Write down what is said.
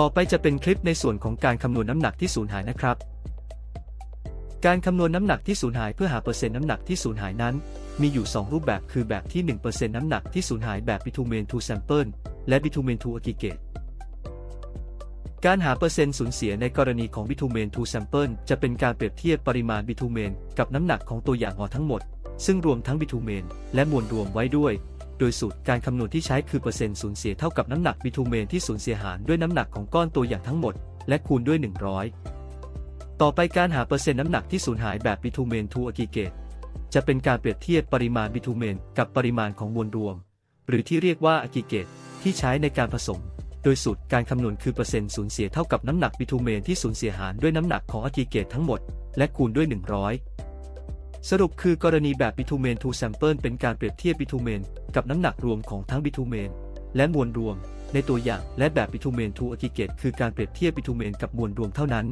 ่อไปจะเป็นคลิปในส่วนของการคำนวณน้ำหนักที่สูญหายนะครับ การคำนวณน้ำหนักที่สูญหายเพื่อหาเปอร์เซ็นต์น้ำหนักที่สูญหายนั้น มีอยู่ 2 รูปแบบคือแบบที่ 1%น้ำหนักที่สูญหายแบบ bitumen to sample และ bitumen to aggregate การหาเปอร์เซ็นต์สูญเสียในกรณีของ bitumen to sample จะเป็นการเปรียบเทียบปริมาณ bitumen กับน้ำหนักของตัวอย่างออทั้งหมด ซึ่งรวมทั้ง bitumen และมวลรวมไว้ด้วย โดยสูตรการคำนวณที่ใช้คือเปอร์เซ็นต์สูญเสียเท่ากับน้ำหนัก bitumen ที่สูญเสียหารด้วยน้ำหนักของก้อนตัวอย่างทั้งหมด และคูณด้วย 100 ต่อไปการหาเปอร์เซ็นต์น้ำหนักที่สูญหายแบบ bitumen to aggregate จะเป็นการเปรียบเทียบปริมาณ bitumen กับปริมาณของมวลรวม หรือที่เรียกว่า aggregate ที่ใช้ในการผสม โดยสูตรการคำนวณคือเปอร์เซ็นต์สูญเสียเท่ากับน้ำหนัก bitumen ที่สูญเสียหารด้วยน้ำหนักของ aggregate ทั้งหมด และคูณด้วย 100 สรุปคือกรณีแบบ bitumen to sample เป็นการเปรียบเทียบ bitumen กับน้ำหนักรวมของทั้ง bitumen และมวลรวม ในตัวอย่างและแบบ bitumen to aggregate คือการเปรียบเทียบ bitumen กับมวลรวมเท่านั้น